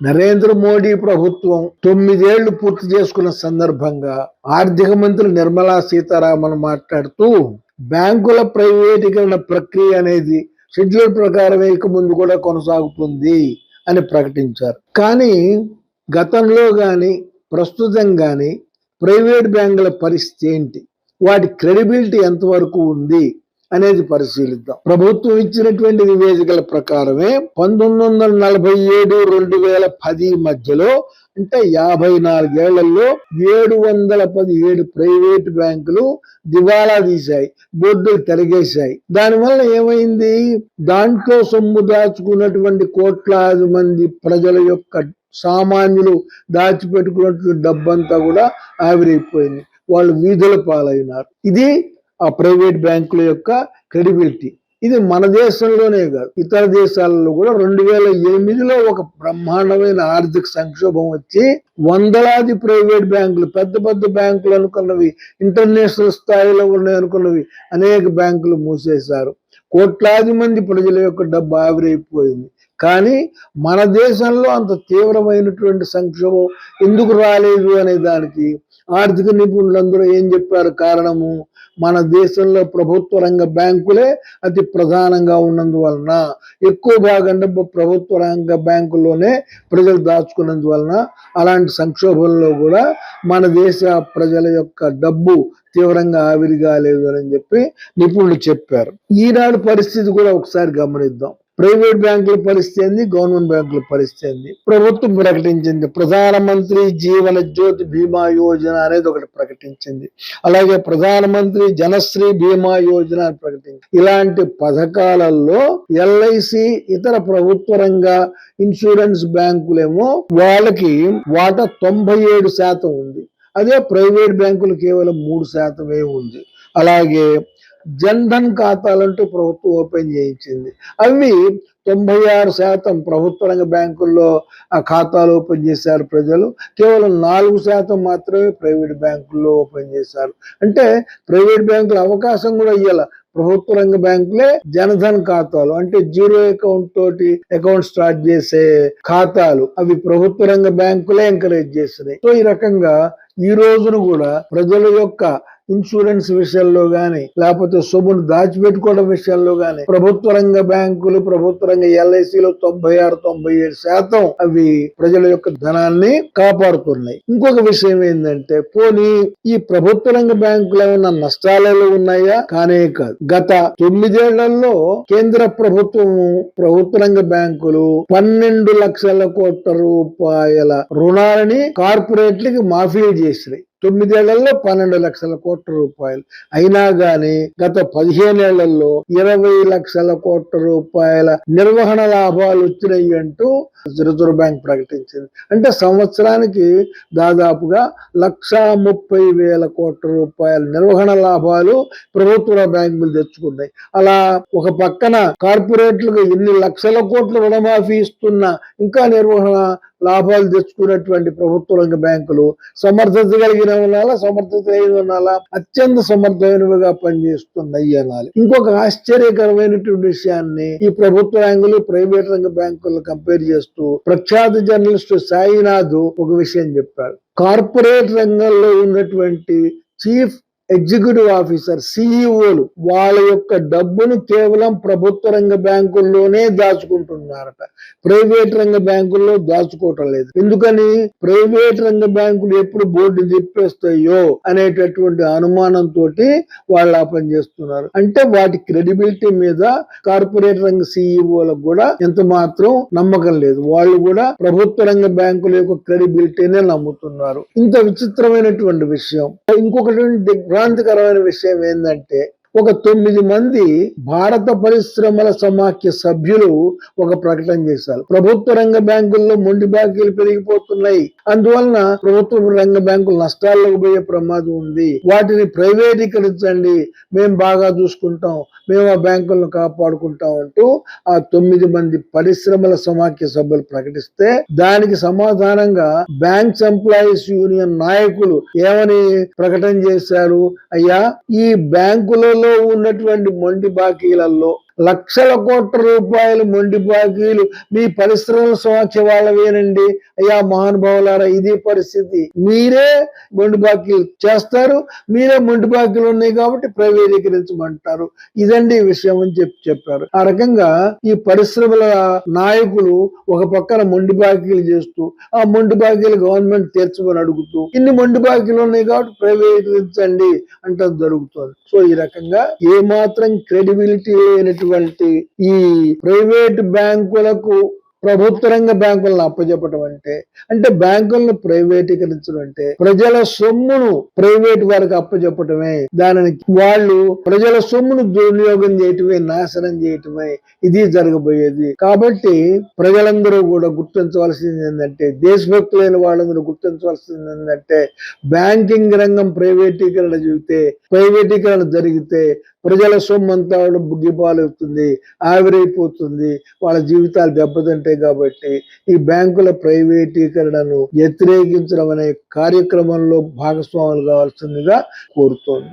నరేంద్ర మోడీ ప్రభుత్వం తొమ్మిదేళ్ళు పూర్తి చేసుకున్న సందర్భంగా ఆర్థిక మంత్రి నిర్మలా సీతారామన్ మాట్లాడుతూ బ్యాంకుల ప్రైవేటీకరణ ప్రక్రియ అనేది షెడ్యూల్ ప్రకారం ఇక ముందు కూడా కొనసాగుతుంది అని ప్రకటించారు. కానీ గతంలో గాని ప్రస్తుతం గాని ప్రైవేట్ బ్యాంకుల పరిస్థితి ఏంటి? వాటి క్రెడిబిలిటీ ఎంతవరకు ఉంది? అనేది పరిశీలిద్దాం. ప్రభుత్వం ఇచ్చినటువంటి నివేదికల ప్రకారమే పంతొమ్మిది వందల నలభై ఏడు రెండు వేల పది మధ్యలో అంటే యాభై నాలుగేళ్ళలో ఏడు వందల పదిహేడు ప్రైవేట్ బ్యాంకులు దివాలా తీశాయి బోర్డులు తిరగేశాయి. దానివల్ల ఏమైంది? దాంట్లో సొమ్ము దాచుకున్నటువంటి కోట్లాది మంది ప్రజల యొక్క సామాన్యులు దాచిపెట్టుకున్నటువంటి డబ్బంతా కూడా ఆవిరైపోయింది. వాళ్ళు వీధుల పాలైనారు. ఇది ఆ ప్రైవేట్ బ్యాంకుల యొక్క క్రెడిబిలిటీ. ఇది మన దేశంలోనే కాదు ఇతర దేశాలలో కూడా రెండు వేల ఎనిమిదిలో ఒక బ్రహ్మాండమైన ఆర్థిక సంక్షోభం వచ్చి వందలాది ప్రైవేట్ బ్యాంకులు పెద్ద పెద్ద బ్యాంకులు అనుకున్నవి ఇంటర్నేషనల్ స్థాయిలో ఉన్నాయి అనుకున్నవి అనేక బ్యాంకులు మూసేశారు. కోట్లాది మంది ప్రజల యొక్క డబ్బు ఆవిరైపోయింది. కానీ మన దేశంలో అంత తీవ్రమైనటువంటి సంక్షోభం ఎందుకు రాలేదు అనే దానికి ఆర్థిక నిపుణులందరూ ఏం చెప్పారు కారణము? మన దేశంలో ప్రభుత్వ రంగ బ్యాంకులే అతి ప్రధానంగా ఉన్నందువలన ఎక్కువ భాగం డబ్బు ప్రభుత్వ రంగ బ్యాంకుల్లోనే ప్రజలు దాచుకున్నందువలన అలాంటి సంక్షోభంలో కూడా మన దేశ ప్రజల యొక్క డబ్బు తీవ్రంగా ఆవిరి కాలేదు అని చెప్పి నిపుణులు చెప్పారు. ఈనాడు పరిస్థితి కూడా ఒకసారి గమనిద్దాం. ప్రైవేట్ బ్యాంకుల పరిస్థితి ఏంది? గవర్నమెంట్ బ్యాంకుల పరిస్థితి ఏంది? ప్రభుత్వం ప్రకటించింది. ప్రధానమంత్రి జీవన జ్యోతి బీమా యోజన అనేది ఒకటి ప్రకటించింది. అలాగే ప్రధానమంత్రి జనశ్రీ బీమా యోజన అని ప్రకటించింది. ఇలాంటి పథకాలలో ఎల్ఐసి ఇతర ప్రభుత్వ రంగ ఇన్సూరెన్స్ బ్యాంకులేమో వాళ్ళకి వాటా తొంభై ఏడు శాతం ఉంది. అదే ప్రైవేట్ బ్యాంకులు కేవలం మూడు శాతమే ఉంది. అలాగే జన్ధన్ ఖాతాలంటూ ప్రభుత్వం ఓపెన్ చేయించింది. అవి తొంభై ఆరు శాతం ప్రభుత్వ రంగ బ్యాంకుల్లో ఆ ఖాతాలు ఓపెన్ చేశారు ప్రజలు. కేవలం నాలుగు శాతం మాత్రమే ప్రైవేట్ బ్యాంకుల్లో ఓపెన్ చేశారు. అంటే ప్రైవేట్ బ్యాంకులు అవకాశం కూడా ఇవ్వాల ప్రభుత్వ రంగ బ్యాంకులే జనధన్ ఖాతాలు. అంటే జీరో అకౌంట్ తోటి అకౌంట్ స్టార్ట్ చేసే ఖాతాలు అవి ప్రభుత్వ రంగ బ్యాంకులే ఎంకరేజ్ చేస్తున్నాయి. సో ఈ రకంగా ఈ రోజును కూడా ప్రజల యొక్క ఇన్సూరెన్స్ విషయాల్లో గాని లేకపోతే సొమ్మును దాచిపెట్టుకోవడం విషయాల్లో గాని ప్రభుత్వ రంగ బ్యాంకులు ప్రభుత్వ రంగ ఎల్ఐసిలో తొంభై ఆరు తొంభై ఏడు శాతం అవి ప్రజల యొక్క ధనాన్ని కాపాడుతున్నాయి. ఇంకొక విషయం ఏంటంటే పోనీ ఈ ప్రభుత్వ రంగ బ్యాంకులు ఏమన్నా నష్టాలలో ఉన్నాయా? కానే కాదు. గత తొమ్మిదేళ్ళలో కేంద్ర ప్రభుత్వం ప్రభుత్వ రంగ బ్యాంకులు పన్నెండు లక్షల కోట్ల రూపాయల రుణాలని కార్పొరేట్లకి మాఫీ చేసినాయి. తొమ్మిదేళ్ళలో పన్నెండు లక్షల కోట్ల రూపాయలు. అయినా గాని గత పదిహేనేళ్ళలో ఇరవై లక్షల కోట్ల రూపాయల నిర్వహణ లాభాలు వచ్చినాయి అంటూ రిజర్వ్ బ్యాంక్ ప్రకటించింది. అంటే సంవత్సరానికి దాదాపుగా లక్షా ముప్పై వేల కోట్ల రూపాయల నిర్వహణ లాభాలు ప్రభుత్వ బ్యాంకులు తెచ్చుకున్నాయి. అలా ఒక పక్కన కార్పొరేట్లకు ఎన్ని లక్షల కోట్ల రుణమాఫీ ఇస్తున్నా ఇంకా నిర్వహణ లాభాలు తెచ్చుకున్నటువంటి ప్రభుత్వ రంగ బ్యాంకులు సమర్థత కలిగిన ఉన్నాలా సమర్థత లేని ఉన్నాలా అత్యంత సమర్థమైనవిగా పనిచేస్తున్నాయి అనాలి. ఇంకొక ఆశ్చర్యకరమైనటువంటి విషయాన్ని ఈ ప్రభుత్వ బ్యాంకులు ప్రైవేట్ రంగ బ్యాంకులు కంపేర్ చేస్తూ ప్రఖ్యాత జర్నలిస్ట్ సాయినాథ్ ఒక విషయం చెప్పాడు. కార్పొరేట్ రంగంలో ఉన్నటువంటి చీఫ్ ఎగ్జిక్యూటివ్ ఆఫీసర్ సిఇఓలు వాళ్ళ యొక్క డబ్బును కేవలం ప్రభుత్వ రంగ బ్యాంకుల్లోనే దాచుకుంటున్నారట. ప్రైవేట్ రంగ బ్యాంకుల్లో దాచుకోవటం లేదు. ఎందుకని? ప్రైవేట్ రంగ బ్యాంకులు ఎప్పుడు బోర్డు తిప్పేస్తాయో అనేటటువంటి అనుమానంతో వాళ్ళు ఆ పని చేస్తున్నారు. అంటే వాటి క్రెడిబిలిటీ మీద కార్పొరేట్ రంగ సిఇఓలకు కూడా ఎంత మాత్రం నమ్మకం లేదు. వాళ్ళు కూడా ప్రభుత్వ రంగ బ్యాంకుల యొక్క క్రెడిబిలిటీనే నమ్ముతున్నారు. ఇంత విచిత్రమైనటువంటి విషయం. ఇంకొకటి విభ్రాంతికరమైన విషయం ఏంటంటే ఒక తొమ్మిది మంది భారత పరిశ్రమల సమాఖ్య సభ్యులు ఒక ప్రకటన చేశారు. ప్రభుత్వ రంగ బ్యాంకుల్లో మొండి బాకీలు పెరిగిపోతున్నాయి. అందువలన ప్రభుత్వ రంగ బ్యాంకులు నష్టాల్లోకి పోయే ప్రమాదం ఉంది. వాటిని ప్రైవేటీకరించండి. మేము బాగా చూసుకుంటాం. మేము ఆ బ్యాంకులను కాపాడుకుంటాం అంటూ ఆ తొమ్మిది మంది పరిశ్రమల సమాఖ్య సభ్యులు ప్రకటిస్తే దానికి సమాధానంగా బ్యాంక్స్ ఎంప్లాయీస్ యూనియన్ నాయకులు ఏమని ప్రకటన చేశారు? అయ్యా ఈ బ్యాంకులలో ఉన్నటువంటి మొండి బాకీలలో లక్షల కోట్ల రూపాయలు మొండి బాకీలు. మీ పరిశ్రమల స్వాక్ష వాళ్ళవేనండి. అయ్యా మహానుభావులారా ఇది పరిస్థితి. మీరే మొండి బాకీలు చేస్తారు. మీరే మొండి బాకీలు ఉన్నాయి కాబట్టి ప్రైవేటీకరించమంటారు. ఇదండి విషయం అని చెప్పి చెప్పారు. ఆ రకంగా ఈ పరిశ్రమల నాయకులు ఒక పక్కన మొండి బాకీలు చేస్తూ ఆ మొండి బాకీలు గవర్నమెంట్ తీర్చమని అడుగుతూ ఇన్ని మొండి బాకీలు ఉన్నాయి కాబట్టి ప్రైవేటీకరించండి అంటే జరుగుతుంది. సో ఈ రకంగా ఏ మాత్రం క్రెడిబిలిటీ ఉన్నటువంటి ఈ ప్రైవేట్ బ్యాంకులకు ప్రభుత్వ రంగ బ్యాంకులను అప్పచెప్పడం అంటే అంటే బ్యాంకులను ప్రైవేటీకరించడం అంటే ప్రజల సొమ్మును ప్రైవేట్ వారికి అప్పచెప్పటమే దానిని వాళ్ళు ప్రజల సొమ్మును దుర్వినియోగం చేయటమే నాశనం చేయటమే ఇది జరగబోయేది. కాబట్టి ప్రజలందరూ కూడా గుర్తించవలసింది ఏంటంటే దేశభక్తులైన వాళ్ళందరూ గుర్తించవలసింది ఏంటంటే బ్యాంకింగ్ రంగం ప్రైవేటీకరణ జరిగితే ప్రైవేటీకరణ జరిగితే ప్రజల సొమ్ము అంతా బుగ్గిపాలవుతుంది ఆవిరైపోతుంది. వాళ్ళ జీవితాలు దెబ్బతింటాయి కాబట్టి ఈ బ్యాంకుల ప్రైవేటీకరణను వ్యతిరేకించడం అనే కార్యక్రమంలో భాగస్వాములు కావాల్సిందిగా కోరుతోంది.